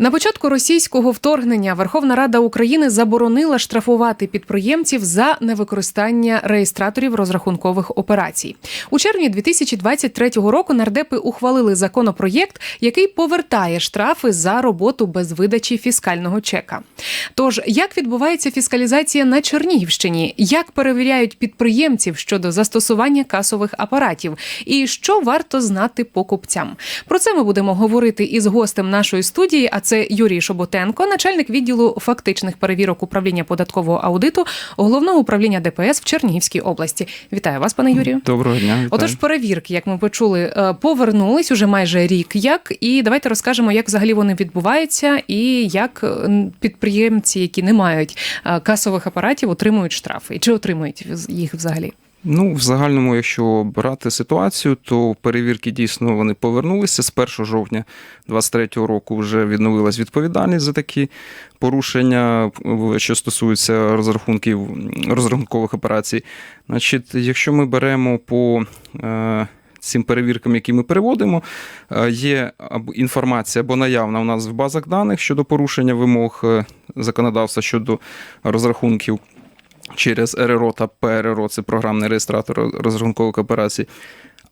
На початку російського вторгнення Верховна Рада України заборонила штрафувати підприємців за невикористання реєстраторів розрахункових операцій. У червні 2023 року нардепи ухвалили законопроєкт, який повертає штрафи за роботу без видачі фіскального чека. Тож як відбувається фіскалізація на Чернігівщині? Як перевіряють підприємців щодо застосування касових апаратів? І що варто знати покупцям? Про це ми будемо говорити із гостем нашої студії. А це Юрій Шоботенко, начальник відділу фактичних перевірок управління податкового аудиту головного управління ДПС в Чернігівській області. Вітаю вас, пане Юрію. Доброго дня. Вітаю. Отож, перевірки, як ми почули, е, повернулись уже майже рік. Як і давайте розкажемо, як взагалі вони відбуваються, і як е, підприємці, які не мають е, касових апаратів, отримують штрафи, і чи отримують їх взагалі? Ну, в загальному, якщо брати ситуацію, то перевірки дійсно вони повернулися. З 1 жовтня 2023 року вже відновилась відповідальність за такі порушення, що стосуються розрахунків розрахункових операцій. Значить, якщо ми беремо по е, Цим перевіркам, які ми переводимо, е, є інформація або наявна у нас в базах даних щодо порушення вимог е, законодавства щодо розрахунків через РРО та ПРРО, це програмний реєстратор розрахункових операцій,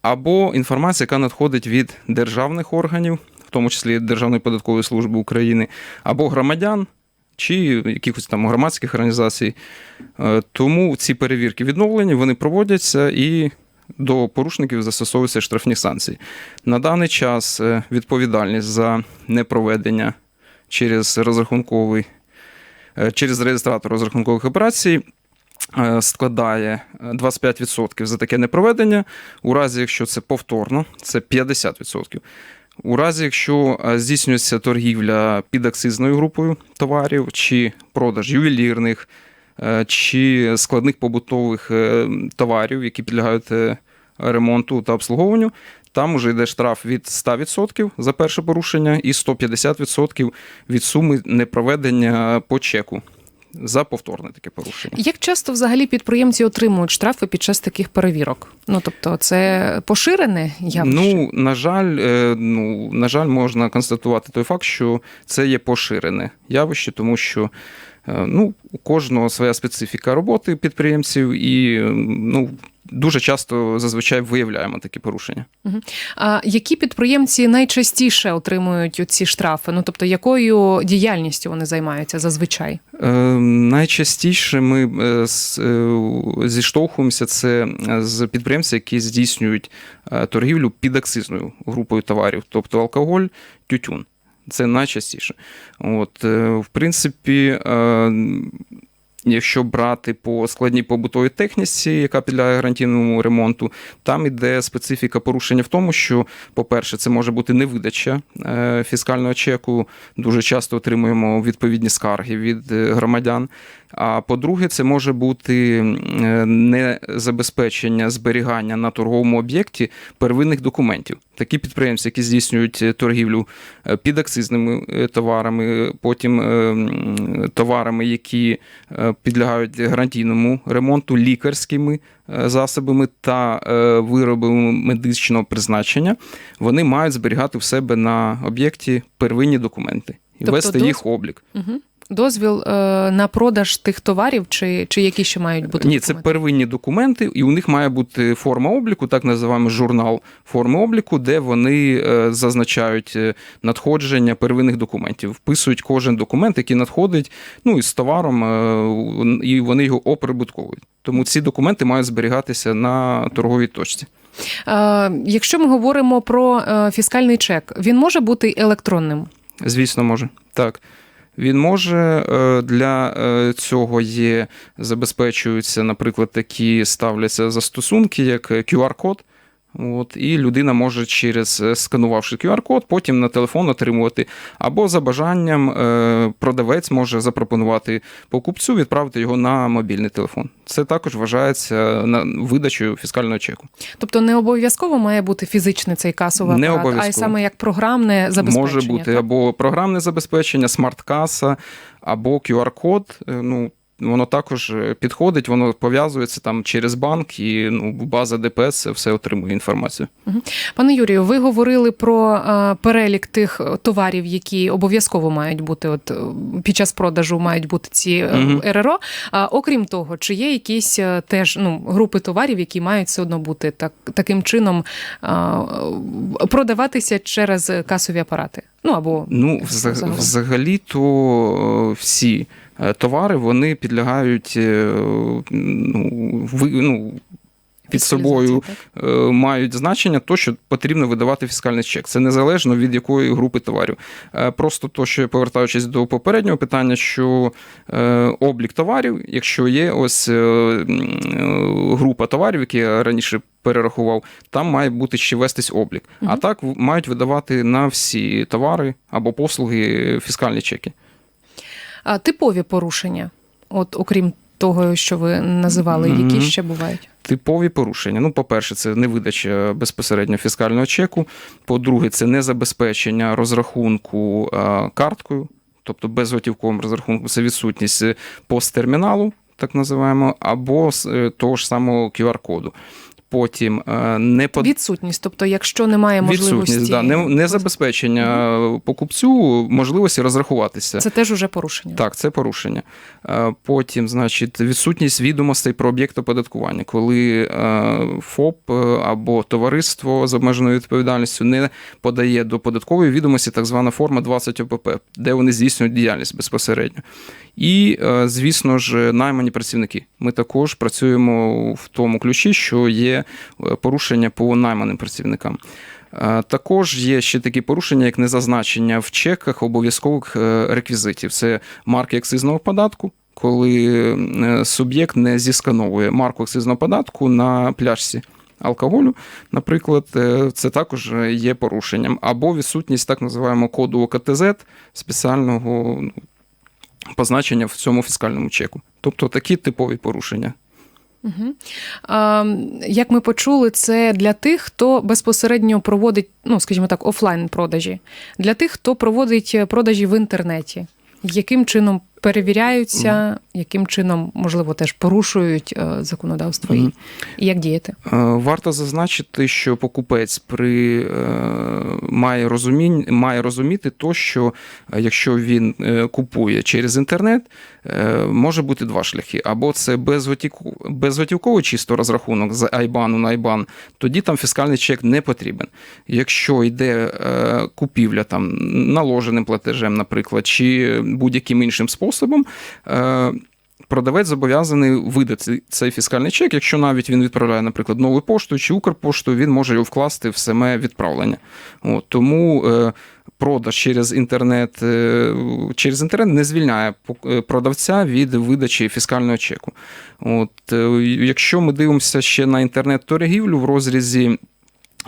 або інформація, яка надходить від державних органів, в тому числі Державної податкової служби України, або громадян. Чи якихось там громадських організацій. Е, тому ці перевірки відновлені, вони проводяться і до порушників застосовуються штрафні санкції. На даний час е, відповідальність за непроведення через розрахунковий, е, через реєстратор розрахункових операцій складає 25% за таке непроведення. У разі, якщо це повторно, це 50%. У разі, якщо е, здійснюється торгівля під акцизною групою товарів, чи продаж ювелірних, е, чи складних побутових товарів, які підлягають ремонту та обслуговуванню, там уже йде штраф від 100% за перше порушення і 150% від суми непроведення по чеку за повторне таке порушення. Як часто взагалі підприємці отримують штрафи під час таких перевірок? Ну тобто, це поширене явище? Ну на жаль, е, ну на жаль, можна констатувати той факт, що це є поширене явище, тому що. Е, ну, у кожного своя специфіка роботи підприємців, і ну дуже часто зазвичай виявляємо такі порушення. А які підприємці найчастіше отримують ці штрафи? Ну тобто, якою діяльністю вони займаються зазвичай? Е, Найчастіше ми е, е, зіштовхуємося це з підприємців, які здійснюють торгівлю під акцизною групою товарів, тобто алкоголь, тютюн. Це найчастіше. От, В принципі, Якщо брати по складній побутовій техніці, яка підлягає гарантійному ремонту, там іде специфіка порушення в тому, що, по-перше, це може бути невидача е, фіскального чеку. Дуже часто отримуємо відповідні скарги від е, громадян. А по-друге, це може бути е, незабезпечення зберігання на торговому об'єкті первинних документів. Такі підприємці, які здійснюють торгівлю під акцизними товарами, потім товарами, які підлягають гарантійному ремонту лікарськими е, засобами та е, виробами медичного призначення, вони мають зберігати в себе на об'єкті первинні документи і тобто вести їх облік. Угу дозвіл е, на продаж тих товарів, чи чи які ще мають бути? Ні, документи? це первинні документи, і у них має бути форма обліку, так називаємо журнал форми обліку, де вони е, зазначають е, надходження первинних документів, вписують кожен документ, який надходить ну, із товаром, і вони його оприбутковують. Тому ці документи мають зберігатися на торговій точці. Якщо ми говоримо про фіскальний чек, він може бути електронним? Звісно, може так. Він може е, для е, цього є забезпечуються, наприклад, такі ставляться застосунки, як QR-код. От, І людина може через е, сканувавши QR-код, потім на телефон отримувати. Або за бажанням продавець може запропонувати покупцю, відправити його на мобільний телефон. Це також вважається видачею фіскального чеку. Тобто не обов'язково має бути фізичний цей касовий не апарат, а й саме як програмне забезпечення. Може бути так? або програмне забезпечення, смарт-каса, або QR-код. Ну, воно також е, підходить, воно пов'язується там через банк, і ну, база ДПС все отримує інформацію. Пане Юрію, ви говорили про е, перелік тих е, товарів, які обов'язково мають бути от під час продажу мають бути ці Мгм. РРО. А окрім того, чи є якісь теж ну групи товарів, які мають все одно бути так таким чином продаватися через касові апарати? Ну або Ну, взагалі-то е, всі товари вони підлягають е, ну, ви, ну, під собою так? е, мають значення то, що потрібно видавати фіскальний чек. Це незалежно від якої групи товарів. Е, Просто то, що повертаючись до попереднього питання, що е, облік товарів, якщо є ось е, е, група товарів, які я раніше перерахував, там має бути ще вестись облік. А так мають видавати на всі товари або послуги фіскальні чеки. А типові порушення, от окрім того, що ви називали, які Мгм. ще бувають? Типові порушення. Ну, по-перше, це невидача безпосередньо фіскального чеку. По-друге, це незабезпечення розрахунку карткою, тобто безготівковим розрахунком, це відсутність е, посттерміналу, так називаємо, або е, того ж самого QR-коду. Потім е, не под... Відсутність, тобто, якщо немає можливості, Відсутність, да, не, не забезпечення покупцю можливості розрахуватися. це теж уже порушення. Так, це порушення. Е, Потім, значить, відсутність відомостей про об'єкт оподаткування, коли е, ФОП або товариство з обмеженою відповідальністю не подає до податкової відомості так звана форма 20 ОПП, де вони здійснюють діяльність безпосередньо. І, звісно ж, наймані працівники. Ми також працюємо в тому ключі, що є е, порушення по найманим працівникам. Е, Також є ще такі порушення, як незазначення в чеках обов'язкових е, реквізитів. Це марки акцизного податку, коли суб'єкт не зіскановує марку акцизного податку на пляшці. Алкоголю, наприклад, це також є порушенням, або відсутність так називаємо коду ОКТЗ спеціального ну, позначення в цьому фіскальному чеку. Тобто такі типові порушення. Угу. А, як ми почули, це для тих, хто безпосередньо проводить, ну скажімо так, офлайн продажі, для тих, хто проводить продажі в інтернеті. Яким чином перевіряються, яким чином, можливо, теж порушують е, законодавство і, і як діяти? Е, Варто зазначити, що покупець при е, має розумінь, має розуміти то, що якщо він купує через інтернет, може бути два шляхи: або це безготівковий, чисто розрахунок з Айбану на Айбан, тоді там фіскальний чек не потрібен. Якщо йде купівля там наложеним платежем, наприклад, чи будь-яким іншим способом. Е, Продавець зобов'язаний видати цей фіскальний чек. Якщо навіть він відправляє, наприклад, нову пошту чи Укрпошту, він може його вкласти в саме відправлення. От, тому е, продаж через інтернет, е, через інтернет не звільняє продавця від видачі фіскального чеку. От, якщо ми дивимося ще на інтернет-торгівлю в розрізі.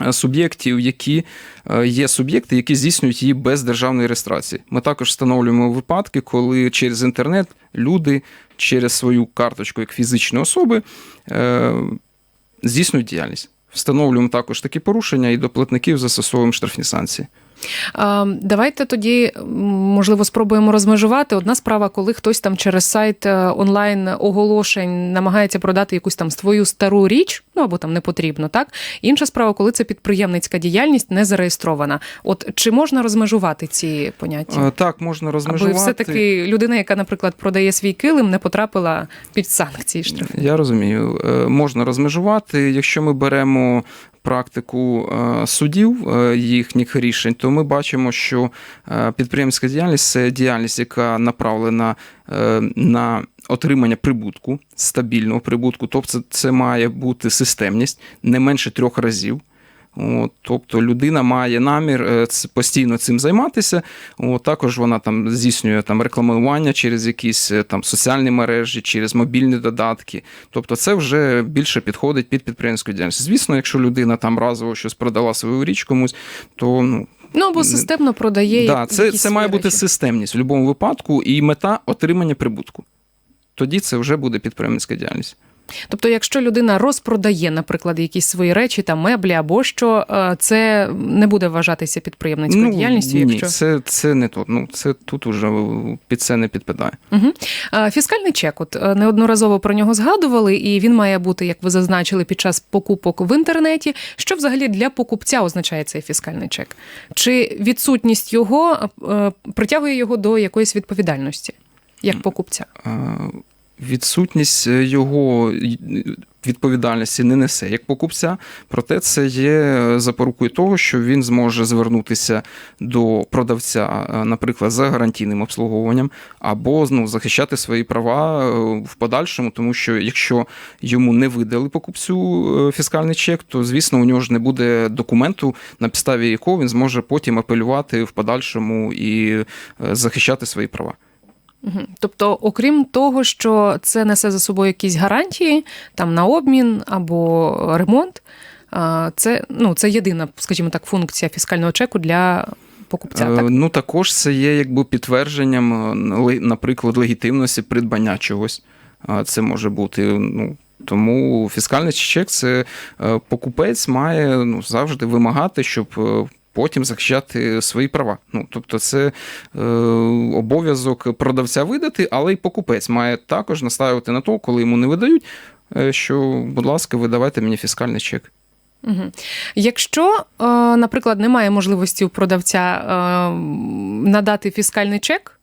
Е, Суб'єктів, які е, є суб'єкти, які здійснюють її без державної реєстрації. Ми також встановлюємо випадки, коли через інтернет люди через свою карточку як фізичні особи е, здійснюють діяльність. Встановлюємо також такі порушення і до платників застосовуємо штрафні санкції. Давайте тоді, можливо, спробуємо розмежувати. Одна справа, коли хтось там через сайт е, онлайн оголошень намагається продати якусь там свою стару річ, ну або там не потрібно, так? Інша справа, коли це підприємницька діяльність не зареєстрована. От чи можна розмежувати ці поняття? Е, Так, можна розмежувати. Аби все-таки людина, яка, наприклад, продає свій килим, не потрапила під санкції штрафні. Я розумію. Е, Можна розмежувати. Якщо ми беремо практику е, судів е, їхніх рішень, то ми бачимо, що е, підприємська діяльність це діяльність, яка направлена на отримання прибутку, стабільного прибутку. Тобто це має бути системність не менше трьох разів. От, тобто людина має намір е, постійно цим займатися. От, також вона там здійснює там рекламування через якісь е, там соціальні мережі, через мобільні додатки. Тобто, це вже більше підходить під підприємську діяльність. Звісно, якщо людина там разово щось продала свою річ комусь, то ну Ну або системно продає. да, це, якісь це має свої бути системність в будь-якому випадку і мета отримання прибутку. Тоді це вже буде підприємницька діяльність. Тобто, якщо людина розпродає, наприклад, якісь свої речі, там меблі або що, е, це не буде вважатися підприємницькою діяльністю, ні, якщо це, це не то. Ну, це тут уже під це не підпадає. Угу. Фіскальний чек, от е, неодноразово про нього згадували, і він має бути, як ви зазначили, під час покупок в інтернеті. Що взагалі для покупця означає цей фіскальний чек? Чи відсутність його е, притягує його до якоїсь відповідальності як покупця? Е, Відсутність його відповідальності не несе як покупця, проте це є запорукою того, що він зможе звернутися до продавця, е, наприклад, за гарантійним обслуговуванням, або ну, захищати свої права е, в подальшому, тому що якщо йому не видали покупцю е, фіскальний чек, то звісно у нього ж не буде документу, на підставі якого він зможе потім апелювати в подальшому і захищати свої права. Угу. Тобто, окрім того, що це несе за собою якісь гарантії там на обмін або ремонт, це, ну, це єдина, скажімо так, функція фіскального чеку для покупця. Так? Ну також це є якби підтвердженням, наприклад, легітимності придбання чогось. Це може бути. ну, тому фіскальний чек це покупець має ну, завжди вимагати, щоб потім захищати свої права. Ну тобто, це е, обов'язок продавця видати, але й покупець має також наставити на то, коли йому не видають, е, що, будь ласка, видавайте мені фіскальний чек. Угу. Якщо, е, наприклад, немає можливості у продавця е, надати фіскальний чек,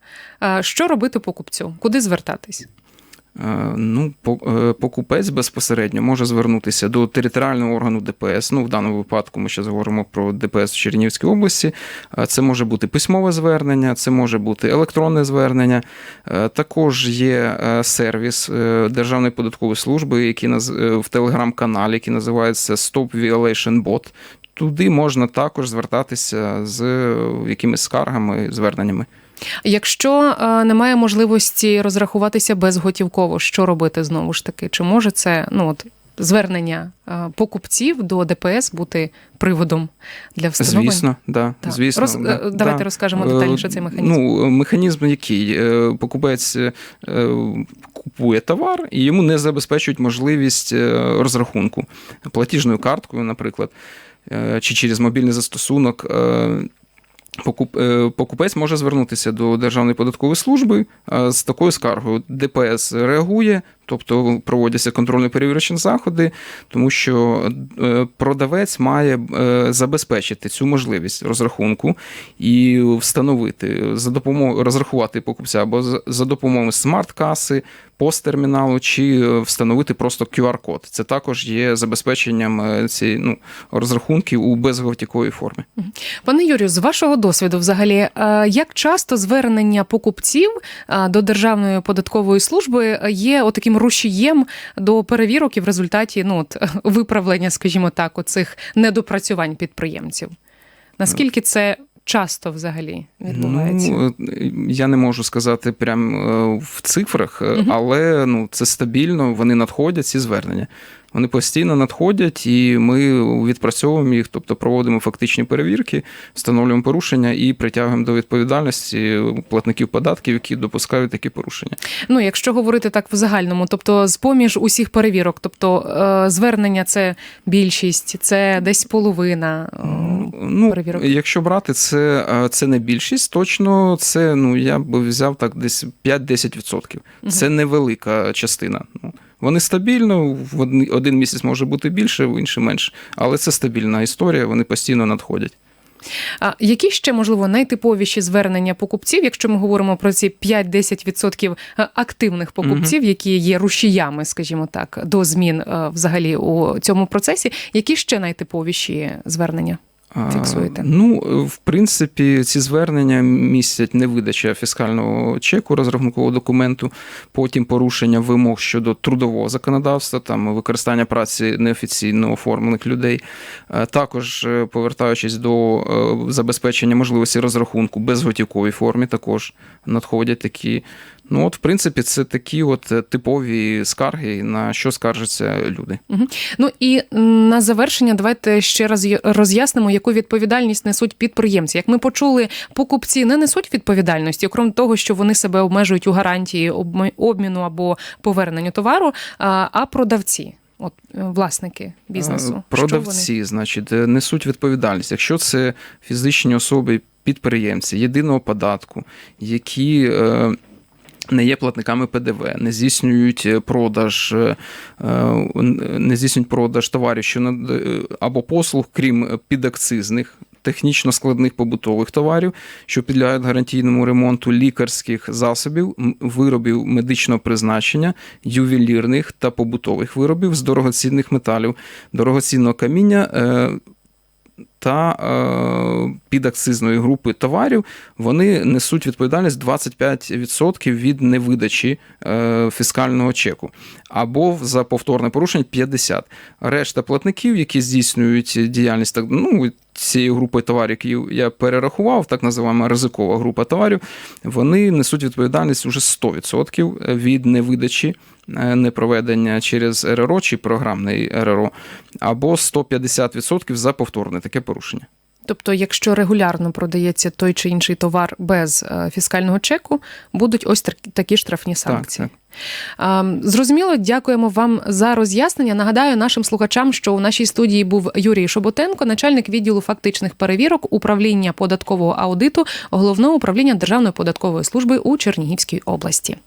що робити покупцю? Куди звертатись? Ну, покупець безпосередньо може звернутися до територіального органу ДПС. Ну, в даному випадку ми зараз говоримо про ДПС в Чернігівській області. Це може бути письмове звернення, це може бути електронне звернення. Також є сервіс Державної податкової служби, який в телеграм-каналі, який називається Stop Violation Bot. Туди можна також звертатися з якимись скаргами, зверненнями. Якщо е, немає можливості розрахуватися безготівково, що робити знову ж таки? Чи може це ну от звернення е, покупців до ДПС бути приводом для встановлення? Звісно, да, так. звісно. Роз... Да, Давайте да. розкажемо детальніше цей механізм. Ну, механізм який? Покупець купує товар і йому не забезпечують можливість розрахунку платіжною карткою, наприклад, чи через мобільний застосунок. Покупець може звернутися до Державної податкової служби з такою скаргою. ДПС реагує, тобто проводяться контрольно-перевірочні заходи, тому що е, продавець має е, забезпечити цю можливість розрахунку і встановити за допомогою розрахувати покупця або за допомогою смарт-каси, посттерміналу, чи встановити просто QR-код. Це також є забезпеченням е, цієї ну, розрахунків у безготівковій формі. Пане Юрію, з вашого досвіду, взагалі, як часто звернення покупців до Державної податкової служби є рушієм до перевірок і в результаті ну, от, виправлення, скажімо так, оцих недопрацювань підприємців? Наскільки це часто взагалі відбувається? Ну, Я не можу сказати прямо в цифрах, угу. але ну, це стабільно, вони надходять, ці звернення. Вони постійно надходять, і ми відпрацьовуємо їх, тобто проводимо фактичні перевірки, встановлюємо порушення і притягуємо до відповідальності платників податків, які допускають такі порушення. Ну, якщо говорити так в загальному, тобто з поміж усіх перевірок, тобто е, звернення це більшість, це десь половина. Ну, перевірок. Якщо брати, це це не більшість, точно це ну я би взяв так десь 5-10%. Угу. Це невелика частина. Вони стабільно, в один місяць може бути більше, в інший менше, але це стабільна історія, вони постійно надходять. А які ще можливо найтиповіші звернення покупців, якщо ми говоримо про ці 5-10% активних покупців, угу. які є рушіями, скажімо так, до змін взагалі у цьому процесі, які ще найтиповіші звернення? Фіксуєте? Ну, в принципі, ці звернення містять невидача фіскального чеку розрахункового документу, потім порушення вимог щодо трудового законодавства, там використання праці неофіційно оформлених людей. Також е, повертаючись до е, забезпечення можливості розрахунку безготівковій формі, також надходять такі. Ну, от, в принципі, це такі от е, типові скарги, на що скаржаться люди. Ну і на завершення, давайте ще раз роз'яснимо, яку відповідальність несуть підприємці. Як ми почули, покупці не несуть відповідальності, окрім того, що вони себе обмежують у гарантії обміну або поверненню товару, а продавці, от е, власники бізнесу, Е, Продавці, значить, е, несуть відповідальність. Якщо це фізичні особи, підприємці єдиного податку, які. е, Не є платниками ПДВ, не здійснюють е, продаж, е, е, не здійснюють продаж товарів, що над- або послуг, крім підакцизних, технічно складних побутових товарів, що підлягають гарантійному ремонту лікарських засобів, виробів медичного призначення, ювелірних та побутових виробів з дорогоцінних металів, дорогоцінного каміння. Та е, підакцизної групи товарів вони несуть відповідальність 25% від невидачі е, фіскального чеку, або за повторне порушення 50%. Решта платників, які здійснюють діяльність так, ну, цієї групи товарів, які я перерахував, так називаємо ризикова група товарів, вони несуть відповідальність уже 100% від невидачі, е, непроведення через РРО чи програмний РРО, або 150% за повторне таке порушення. Тобто, якщо регулярно продається той чи інший товар без е, фіскального чеку, будуть ось так- такі штрафні санкції. так. Ем, Зрозуміло, дякуємо вам за роз'яснення. Нагадаю нашим слухачам, що у нашій студії був Юрій Шоботенко, начальник відділу фактичних перевірок управління податкового аудиту головного управління Державної податкової служби у Чернігівській області.